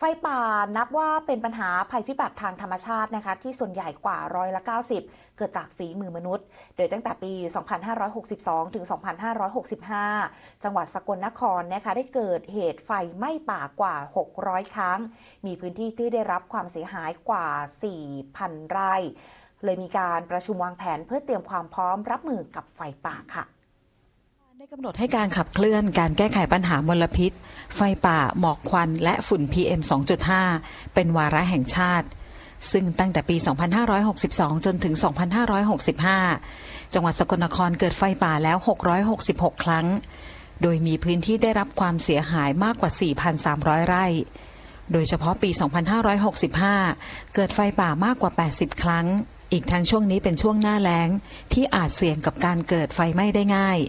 ไฟป่านับว่าเป็นปัญหาภัยพิบัติทางธรรมชาตินะคะ ที่ส่วนใหญ่กว่าร้อยละ 90 เกิดจากฝีมือมนุษย์ โดยตั้งแต่ปี 2562 ถึง 2565 จังหวัดสกลนครนะคะได้เกิดเหตุไฟไหม้ป่ากว่า 600 ครั้ง มีพื้นที่ที่ได้รับความเสียหายกว่า 4,000 ไร่ เลยมีการประชุมวางแผนเพื่อเตรียมความพร้อมรับมือกับไฟป่าค่ะ ได้กำหนดให้การขับเคลื่อนการแก้ไขปัญหามลพิษ ไฟป่า หมอกควัน และฝุ่น PM 2.5 เป็นวาระแห่งชาติ ซึ่งตั้งแต่ปี 2562 จนถึง 2565 จังหวัดสกลนครเกิดไฟป่าแล้ว 666 ครั้ง โดยมีพื้นที่ได้รับความเสียหายมากกว่า 4,300 ไร่ โดยเฉพาะปี 2565 เกิดไฟป่ามากกว่า 80 ครั้ง อีกทั้งช่วงนี้เป็นช่วงหน้าแล้งที่อาจเสี่ยงกับการเกิดไฟไหม้ได้ง่าย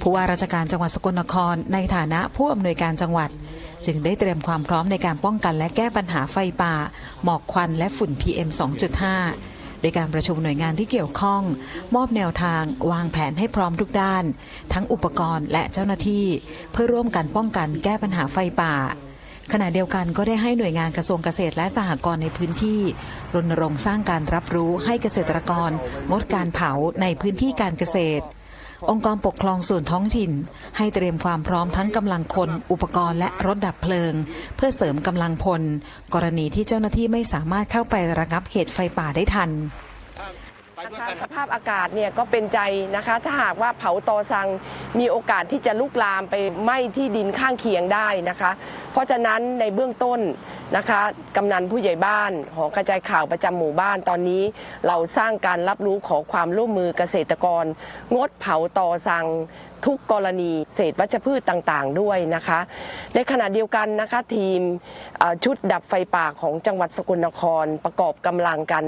ผู้ว่าราชการจังหวัดสกลนคร ในฐานะผู้อำนวยการจังหวัด จึงได้เตรียมความพร้อมในการป้องกันและแก้ปัญหาไฟป่า หมอกควันและฝุ่น PM 2.5 โดยการประชุมหน่วยงานที่เกี่ยวข้อง มอบแนวทาง วางแผนให้พร้อมทุกด้าน ทั้งอุปกรณ์และเจ้าหน้าที่ เพื่อร่วมกันป้องกันแก้ปัญหาไฟป่าขณะเดียวกันก็ได้ให้หน่วยงานกระทรวงเกษตรและสหกรณ์ในพื้นที่รณรงค์สร้างการรับรู้ให้เกษตรกรงดการเผาในพื้นที่การเกษตร องค์กรปกครองส่วนท้องถิ่น ให้เตรียมความพร้อมทั้งกำลังคน อุปกรณ์และรถดับเพลิง เพื่อเสริมกำลังพล กรณีที่เจ้าหน้าที่ไม่สามารถเข้าไประงับเหตุไฟป่าได้ทัน นะคะสภาพอากาศเนี่ยก็เป็นใจนะคะ ถ้าหากว่าเผาตอสังมีโอกาสที่จะลุกลามไปไหม้ที่ดินข้างเคียงได้นะคะ เพราะฉะนั้นในเบื้องต้นนะคะกำนันผู้ใหญ่บ้านหอกระจายข่าวประจำหมู่บ้านตอนนี้ เราสร้างการรับรู้ขอความร่วมมือเกษตรกร งดเผาตอสังทุกกรณีเศษวัชพืชต่างๆด้วยนะคะ ในขณะเดียวกันนะคะทีมเอ่อชุดดับไฟป่าของจังหวัดสกลนครประกอบกำลังกัน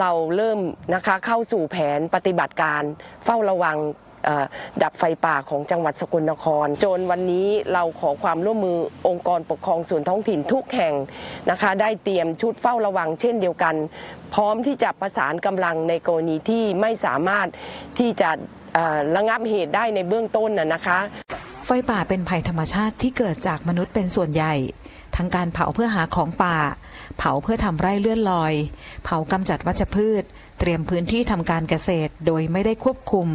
เราเริ่มนะคะเข้าาสู่แผนปฏิบัติการเฝ้าระวังดับไฟป่าของจังหวัดสกลนคร จนวันนี้เราขอความร่วมมือองค์กรปกครองส่วนท้องถิ่นทุกแห่งนะคะ ได้เตรียมชุดเฝ้าระวังเช่นเดียวกัน พร้อมที่จะประสานกำลังในกรณีที่ไม่สามารถที่จะระงับเหตุได้ในเบื้องต้นน่ะนะคะ ไฟป่าเป็นภัยธรรมชาติที่เกิดจากมนุษย์เป็นส่วนใหญ่ ทั้งการเผาเพื่อหาของป่า เผาเพื่อทำไร่เลื่อนลอย เผากำจัดวัชพืช เตรียมพื้นที่ทำการเกษตรโดยไม่ได้ควบคุม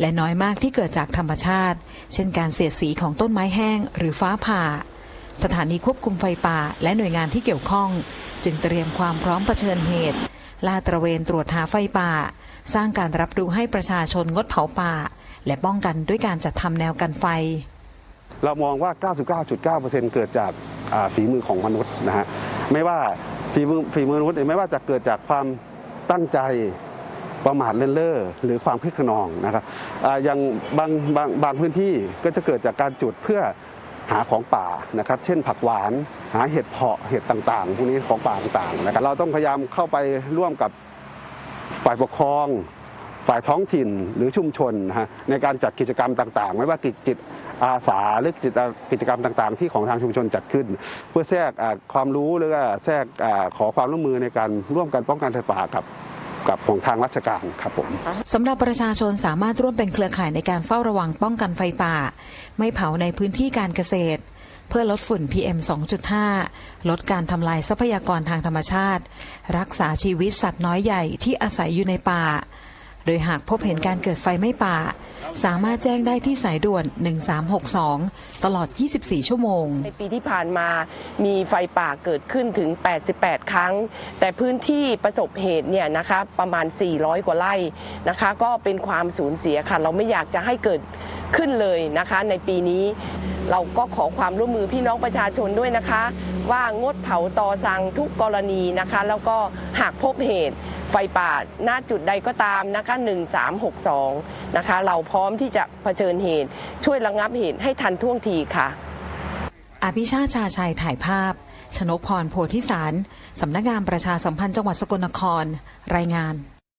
และน้อยมากที่เกิดจากธรรมชาติ เช่นการเสียดสีของต้นไม้แห้ง หรือฟ้าผ่า สถานีควบคุมไฟป่า และหน่วยงานที่เกี่ยวข้อง จึงเตรียมความพร้อมเผชิญเหตุลาดตระเวนตรวจหาไฟป่า สร้างการรับรู้ให้ประชาชนงดเผาป่า และป้องกันด้วยการจัดทำแนวกันไฟ เรามองว่า 99.9%เกิดจากอ่าฝีมือของมนุษย์นะฮะไม่ว่าฝีมือฝีมือมนุษย์ไม่ว่าจะเกิดจากความ ตั้งใจประมาทเลินเล่อหรือความคึกขนองนะครับออย่างบางบางบางพื้นที่ก็จะเกิดจากการจุดเพื่อหาของป่านะครับ เช่นผักหวานหาเห็ดเพาะเห็ดต่างๆพวกนี้ของป่าต่างๆนะครับเราต้องพยายามเข้าไปร่วมกับฝ่ายปกครอง ฝ่ายท้องถิ่นหรือชุมชนนะฮะในการจัดกิจกรรมต่างๆ ไม่ว่ากิจจิต อาสาหรือกิจกรรมต่าง ๆ ที่ของทางชุมชนจัดขึ้น เพื่อแทรกความรู้หรือว่าแทรกอขอความร่วมมือในการร่วมกันป้องกันไฟป่ากับกับของทางราชการครับผมสำหรับประชาชนสามารถร่วมเป็นเครือข่ายในการเฝ้าระวังป้องกันไฟป่า ไม่เผาในพื้นที่การเกษตร เพื่อลดฝุ่น PM 2.5 ลดการทำลายทรัพยากรทางธรรมชาติ รักษาชีวิตสัตว์น้อยใหญ่ที่อาศัยอยู่ในป่า โดยหากพบเห็นการเกิดไฟไหม้ป่า สามารถแจ้งได้ที่สายด่วน 1362 ตลอด 24 ชั่วโมง ในปีที่ผ่านมามีไฟป่าเกิดขึ้นถึง 88 ครั้ง แต่พื้นที่ประสบเหตุเนี่ยนะคะประมาณ 400 กว่าไร่นะคะ ก็เป็นความสูญเสียค่ะ เราไม่อยากจะให้เกิดขึ้นเลยนะคะ ในปีนี้เราก็ขอความร่วมมือพี่น้องประชาชนด้วยนะคะ ว่างดเผาตอสังทุกกรณีนะคะ แล้วก็หากพบเหตุ ไฟป่าหน้าจุดใดก็ตามนะคะ1362นะคะเราพร้อมที่จะเผชิญเหตุ ช่วยระงับเหตุให้ทันท่วงทีค่ะ อภิชาติชาชัยถ่ายภาพ ชนกพรโพธิสาร สำนักงานประชาสัมพันธ์จังหวัดสกลนคร รายงาน